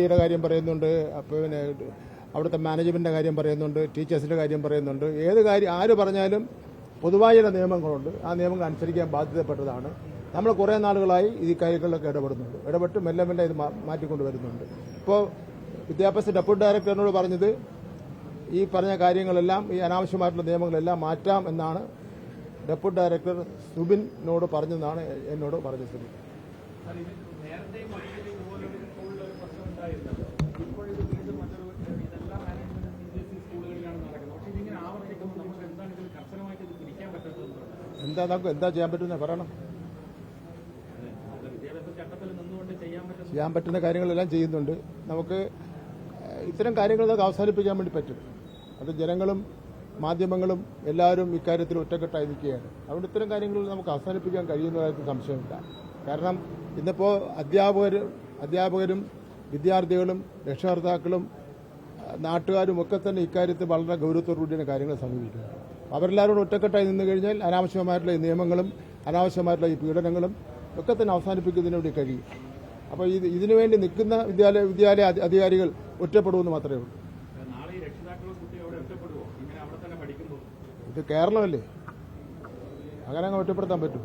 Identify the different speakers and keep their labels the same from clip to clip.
Speaker 1: എയുടെ കാര്യം പറയുന്നുണ്ട് അപ്പോൾ പിന്നെ അവിടുത്തെ മാനേജ്മെന്റിന്റെ കാര്യം പറയുന്നുണ്ട് ടീച്ചേഴ്സിന്റെ കാര്യം പറയുന്നുണ്ട്. ഏത് കാര്യം ആര് പറഞ്ഞാലും പൊതുവായ നിയമങ്ങളുണ്ട്. ആ നിയമങ്ങൾ അനുസരിക്കാൻ ബാധ്യതപ്പെട്ടതാണ്. നമ്മൾ കുറേ നാളുകളായി ഈ കാര്യങ്ങളിലൊക്കെ ഇടപെടുന്നുണ്ട്. ഇടപെട്ട് മെല്ലെ മെല്ലെ ഇത് മാറ്റിക്കൊണ്ട് വരുന്നുണ്ട്. ഇപ്പോൾ വിദ്യാഭ്യാസ ഡെപ്യൂട്ടി ഡയറക്ടറിനോട് പറഞ്ഞത് ഈ പറഞ്ഞ കാര്യങ്ങളെല്ലാം ഈ അനാവശ്യമായിട്ടുള്ള നിയമങ്ങളെല്ലാം മാറ്റാം എന്നാണ് ഡെപ്യൂട്ടി ഡയറക്ടർ സുബിനോട് പറഞ്ഞതെന്നാണ് എന്നോട് പറഞ്ഞത് സുബിൻ. എന്താ നമുക്ക് എന്താ ചെയ്യാൻ പറ്റുന്നത് പറയണം.
Speaker 2: ചെയ്യാൻ പറ്റുന്ന
Speaker 1: കാര്യങ്ങളെല്ലാം ചെയ്യുന്നുണ്ട്. നമുക്ക് ഇത്തരം കാര്യങ്ങൾ നമുക്ക് അവസാനിപ്പിക്കാൻ വേണ്ടി പറ്റും. അത് ജനങ്ങളും മാധ്യമങ്ങളും എല്ലാവരും ഇക്കാര്യത്തിൽ ഒറ്റക്കെട്ടായി നിൽക്കുകയാണ്. അതുകൊണ്ട് ഇത്തരം കാര്യങ്ങൾ നമുക്ക് അവസാനിപ്പിക്കാൻ കഴിയുന്നതായിട്ട് സംശയമില്ല. കാരണം ഇന്നിപ്പോൾ അധ്യാപകർ അധ്യാപകരും വിദ്യാർത്ഥികളും രക്ഷകർത്താക്കളും നാട്ടുകാരും ഒക്കെ തന്നെ ഇക്കാര്യത്തിൽ വളരെ ഗൗരവത്തോടുകൂടിയാണ് കാര്യങ്ങൾ സമീപിക്കുന്നത്. അവരെല്ലാവരും ഒറ്റക്കെട്ടായി നിന്ന് കഴിഞ്ഞാൽ അനാവശ്യമായിട്ടുള്ള ഈ നിയമങ്ങളും അനാവശ്യമായിട്ടുള്ള ഈ പീഡനങ്ങളും ഒക്കെ തന്നെ അവസാനിപ്പിക്കുന്നതിന് വേണ്ടി കഴിയും. അപ്പോൾ ഇത് ഇതിനുവേണ്ടി നിൽക്കുന്ന വിദ്യാലയ വിദ്യാലയ അധികാരികൾ ഒറ്റപ്പെടുമെന്ന് മാത്രമേ ഉള്ളൂ. ഇത് കേരളമല്ലേ? അങ്ങനെ അങ്ങ് ഒറ്റപ്പെടുത്താൻ പറ്റും.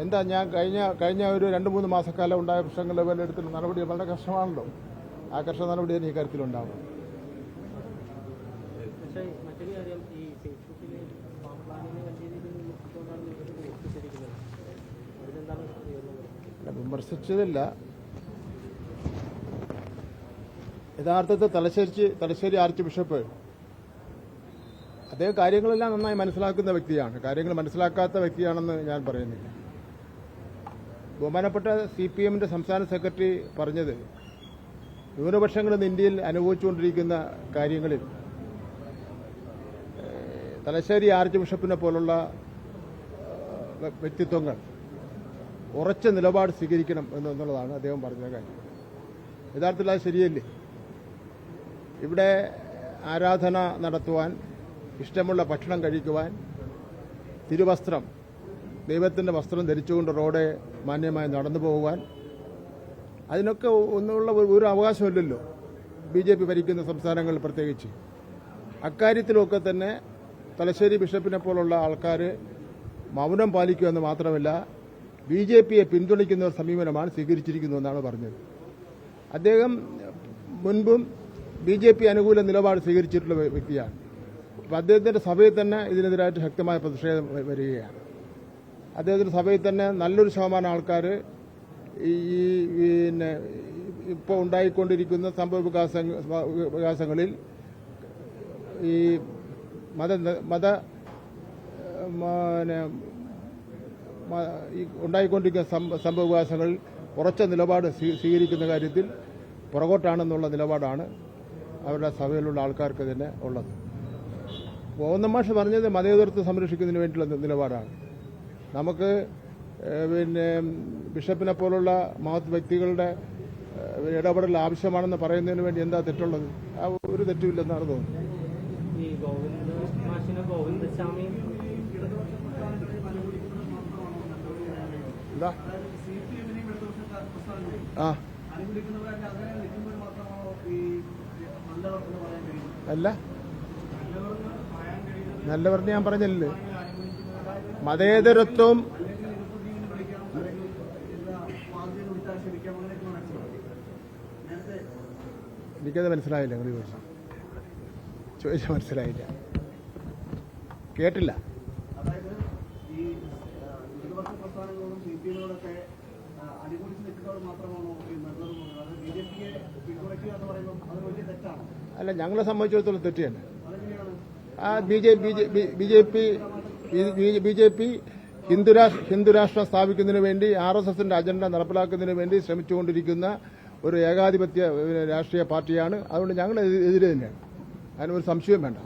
Speaker 1: എന്താ ഞാൻ കഴിഞ്ഞ കഴിഞ്ഞ ഒരു രണ്ട് മൂന്ന് മാസക്കാലം ഉണ്ടായ പ്രശ്നങ്ങൾ വില എടുത്തുള്ള നടപടി വളരെ കഷ്ടമാണല്ലോ ആ കർശന നടപടി തന്നെ ഈ കാര്യത്തിലുണ്ടാവും
Speaker 3: പക്ഷേ മറ്റൊരു കാര്യം ഈ ഫേസ്ബുക്കിൽ പ്ലാനിനെ വലിയ രീതിയിൽ വിമർശിച്ചുകൊണ്ടാണ് നിങ്ങൾ വിമർശിച്ചിരിക്കുന്നത് അതിനെന്താണ് ചെയ്യുന്നത്
Speaker 1: അല്ല, വിമർശിച്ചതില്ല യഥാർത്ഥത്തിൽ തലശ്ശേരി തലശ്ശേരി ആർച്ച് ബിഷപ്പ് അദ്ദേഹം കാര്യങ്ങളെല്ലാം നന്നായി മനസ്സിലാക്കുന്ന വ്യക്തിയാണ്. കാര്യങ്ങൾ മനസ്സിലാക്കാത്ത വ്യക്തിയാണെന്ന് ഞാൻ പറയുന്നില്ല. ബഹുമാനപ്പെട്ട സി പി എമ്മിന്റെ സംസ്ഥാന സെക്രട്ടറി പറഞ്ഞത് ന്യൂനപക്ഷങ്ങൾ ഇന്ന് ഇന്ത്യയിൽ അനുഭവിച്ചുകൊണ്ടിരിക്കുന്ന കാര്യങ്ങളിൽ തലശ്ശേരി ആർച്ച് ബിഷപ്പിനെ പോലുള്ള വ്യക്തിത്വങ്ങൾ ഉറച്ച നിലപാട് സ്വീകരിക്കണം എന്നുള്ളതാണ് അദ്ദേഹം പറഞ്ഞ കാര്യം. യഥാർത്ഥത്തിൽ അത് ശരിയല്ലേ? ഇവിടെ ആരാധന നടത്തുവാൻ ഇഷ്ടമുള്ള ഭക്ഷണം കഴിക്കുവാൻ തിരുവസ്ത്രം ദൈവത്തിന്റെ വസ്ത്രം ധരിച്ചുകൊണ്ട് റോഡ് മാന്യമായി നടന്നു പോകുവാൻ അതിനൊക്കെ ഒന്നുള്ള ഒരു- അവകാശമില്ലല്ലോ. ബി ജെ പി ഭരിക്കുന്ന സംസ്ഥാനങ്ങൾ പ്രത്യേകിച്ച്. അക്കാര്യത്തിലൊക്കെ തന്നെ തലശ്ശേരി ബിഷപ്പിനെ പോലുള്ള ആൾക്കാർ മൗനം പാലിക്കുമെന്ന് മാത്രമല്ല ബി ജെ പിയെ പിന്തുണയ്ക്കുന്ന സമീപനമാണ് സ്വീകരിച്ചിരിക്കുന്നതെന്നാണ് പറഞ്ഞത്. അദ്ദേഹം മുൻപും ബി ജെ പി അനുകൂല നിലപാട് സ്വീകരിച്ചിട്ടുള്ള വ്യക്തിയാണ്. അപ്പം അദ്ദേഹത്തിന്റെ സഭയിൽ തന്നെ ഇതിനെതിരായിട്ട് ശക്തമായ പ്രതിഷേധം വരികയാണ്. അദ്ദേഹത്തിന്റെ സഭയിൽ തന്നെ നല്ലൊരു ശതമാനം ആൾക്കാർ ഈ പിന്നെ ഇപ്പോൾ ഉണ്ടായിക്കൊണ്ടിരിക്കുന്ന സംഭവ വികാസ വികാസങ്ങളിൽ ഈ മത മത പിന്നെ ഉണ്ടായിക്കൊണ്ടിരിക്കുന്ന സംഭവ വികാസങ്ങളിൽ ഉറച്ച നിലപാട് സ്വീകരിക്കുന്ന കാര്യത്തിൽ പുറകോട്ടാണെന്നുള്ള നിലപാടാണ് അവരുടെ സഭയിലുള്ള ആൾക്കാർക്ക് തന്നെ ഉള്ളത്. പോകുന്ന മാഷ് പറഞ്ഞത് മതേതരത്വം സംരക്ഷിക്കുന്നതിന് വേണ്ടിയുള്ള നിലപാടാണ്. നമുക്ക് പിന്നെ ബിഷപ്പിനെ പോലുള്ള മഹത് വ്യക്തികളുടെ ഇടപെടൽ ആവശ്യമാണെന്ന് പറയുന്നതിന് വേണ്ടി എന്താ തെറ്റുള്ളത്? ആ ഒരു തെറ്റുമില്ലെന്നാണ് തോന്നുന്നത്. എന്താ? ആ. അല്ല. നല്ലവരെന്ന് ഞാൻ പറഞ്ഞല്ലേ? മതേതരത്വം എനിക്കത് മനസ്സിലായില്ല നിങ്ങൾ ചോദിച്ചു ചോദിച്ച മനസ്സിലായില്ല. കേട്ടില്ല.
Speaker 4: അതായത് ഈ ഇടതുപക്ഷ പ്രസ്ഥാനങ്ങളോടും സി പി എമ്മിനോടൊക്കെ അനുകൂലിച്ച് നിൽക്കുന്നവർ മാത്രമാണോ ഈ നല്ലത് അത് ബി ജെ പിയെ പിന്തുണയ്ക്കുക എന്ന് പറയുമ്പോൾ അത് വലിയ തെറ്റാണ്?
Speaker 1: അല്ല ഞങ്ങളെ സംബന്ധിച്ചിടത്തോളം തെറ്റ് തന്നെ. ആ B J B J B J P B J P Hindu Rashtra ഹിന്ദുരാഷ്ട്രം സ്ഥാപിക്കുന്നതിന് വേണ്ടി ആർ എസ് എസിന്റെ അജണ്ട നടപ്പിലാക്കുന്നതിന് വേണ്ടി ശ്രമിച്ചുകൊണ്ടിരിക്കുന്ന ഒരു ഏകാധിപത്യ രാഷ്ട്രീയ പാർട്ടിയാണ്. അതുകൊണ്ട് ഞങ്ങൾ എതിരെ തന്നെയാണ്. അതിനൊരു സംശയം വേണ്ട.